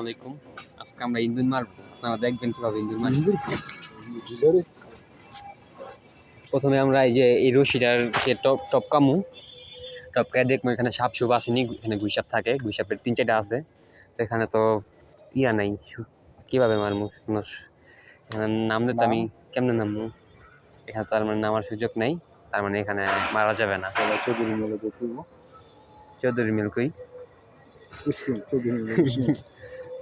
আলাইকুম। আজকে আমরা ইন্দুন মারবো আপনারা দেখবেন কীভাবে ইন্দুন মারবো প্রথমে আমরা এই যে এই রশিটার যে টপ টপকামু টপকায় দেখব এখানে সাপ সুপ আসেনি এখানে গুইসাপ থাকে গুইসাপের তিন চারটা আছে। তো এখানে তো ইয়া নাই কীভাবে মারমু? এখানে নামলে তো আমি কেমনে নামবো এখানে তার মানে নামার সুযোগ নেই তার মানে এখানে মারা যাবে না। চৌধুরী মেলে চৌধুরী মিলকুই স্কুল চৌধুরী মেলে। ধরতো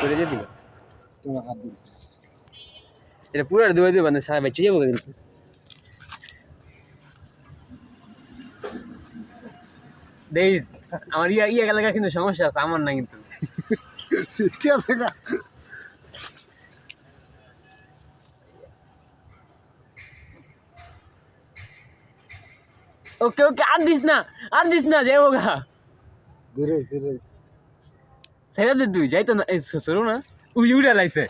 করে তোমার হাত এটা পুরো দুবাই দেবে না সারা বেঁচে যাব কিন্তু দেখিস আমার ইয়া ইয়া এলাকা কিন্তু সমস্যা আছে আমার না কিন্তু। ঠিক আছে গা। ওকে ওকে আর দিস না আর দিস না যাব গা। ধীরে ধীরে। সেটা দে তুই যাইতো না। সরো না। উই উড়ে লাইছে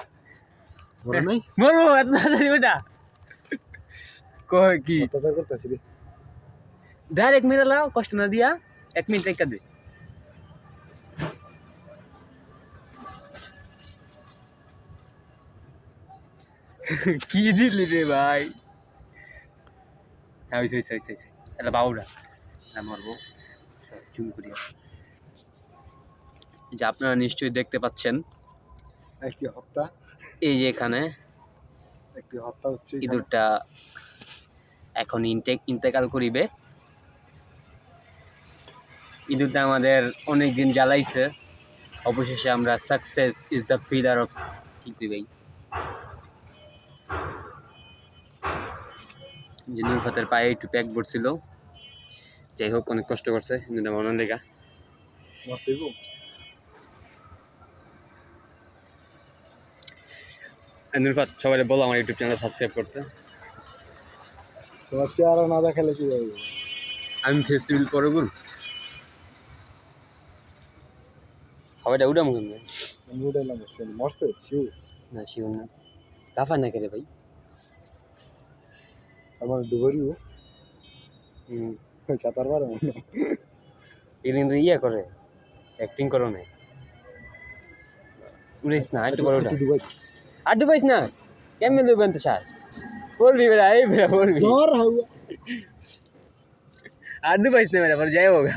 মরবো এত তাড়াতাড়ি বেটা কয় কি? রে ডাইরেক্ট মেরে লাও কষ্ট না দিয়া। এক মিনিট একটা দে। কি দিলি রে ভাই? হ্যাঁ হয়েছে হয়েছে হয়েছে এটা বাবুরা এটা মারবো। চুম করিয়া যে আপনারা নিশ্চয়ই দেখতে পাচ্ছেন। একটি হত্যা। এই যে এখানে একটি হত্যা হচ্ছে। ইঁদুরটা এখন ইনটেক ইন্তেকাল করিবে। ইঁদুরটা আমাদের অনেক দিন জ্বালাইছে। অবশেষে আমরা success is the father of কি ভাই যে নুরফাতের পায়ে একটু প্যাক পড়ছিল। যাই হোক অনেক কষ্ট করছে। ইঁদুরটা মনে লেগা। নুরফাত সবাই বলো আমার ইউটিউব চ্যানেল সাবস্ক্রাইব করতে। তোমার চেহারা না দেখালে কি হবে? আমি ফেস্টিভ্যাল পরে গুরু সবাইটা উঠাম কিন্তু আমি উঠাইলাম মরছে শিউ না শিওর না। কাফা না করে ভাই? আমার ডুবরিও হুম। সাঁতার পারে মনে কিন্তু ইয়ে করে অ্যাক্টিং করো না উড়িস না একটু করে ওটা একটু ডুবাই আর ডুবাইস না কেমন ডুবেন তো শ্বাস পড়বি বেড়া এই বেড়া পড়বি জ্বর হাওয়া আর ডুবাইস না বেড়া পরে যাই হোগা